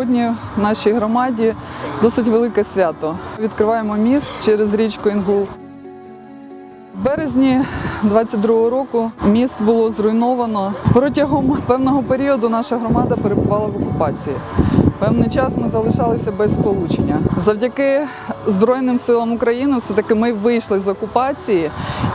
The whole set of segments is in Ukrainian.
Сьогодні в нашій громаді досить велике свято. Відкриваємо міст через річку Інгул. В березні 22-го року міст було зруйновано. Протягом певного періоду наша громада перебувала в окупації. Певний час ми залишалися без сполучення. Завдяки Збройним силам України все-таки ми вийшли з окупації,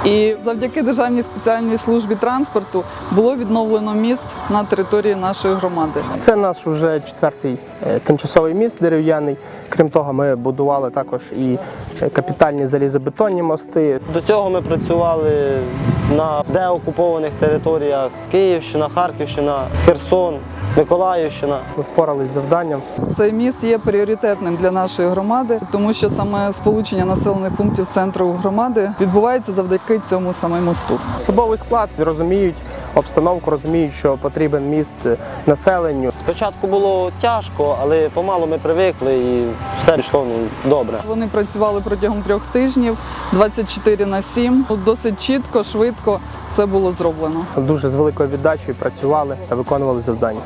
і завдяки Державній спеціальній службі транспорту було відновлено міст на території нашої громади. Це наш вже четвертий е, тимчасовий міст дерев'яний. Крім того, ми будували також і е, капітальні залізобетонні мости. До цього ми працювали на деокупованих територіях Київщина, Харківщина, Херсон, Миколаївщина. Ми впоралися з завданням. Цей міст є пріоритетним для нашої громади, тому що саме сполучення населених пунктів з центру громади відбувається завдяки цьому саме мосту. Особовий склад розуміють обстановку, розуміють, що потрібен міст е, населенню. Спочатку було тяжко, але помалу ми привикли і все йшло ну, добре. Вони працювали протягом трьох тижнів, 24 на 7. Досить чітко, швидко все було зроблено. Дуже з великою віддачею працювали та виконували завдання.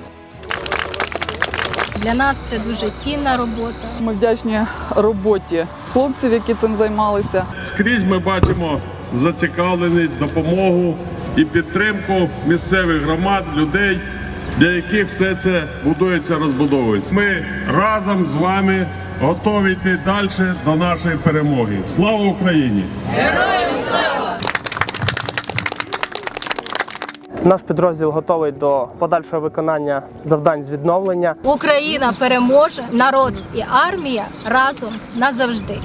Для нас це дуже цінна робота. Ми вдячні роботі хлопців, які цим займалися. Скрізь ми бачимо зацікавленість, допомогу і підтримку місцевих громад, людей, для яких все це будується, розбудовується. Ми разом з вами готові йти далі до нашої перемоги. Слава Україні! Наш підрозділ готовий до подальшого виконання завдань з відновлення. Україна переможе, народ і армія разом назавжди.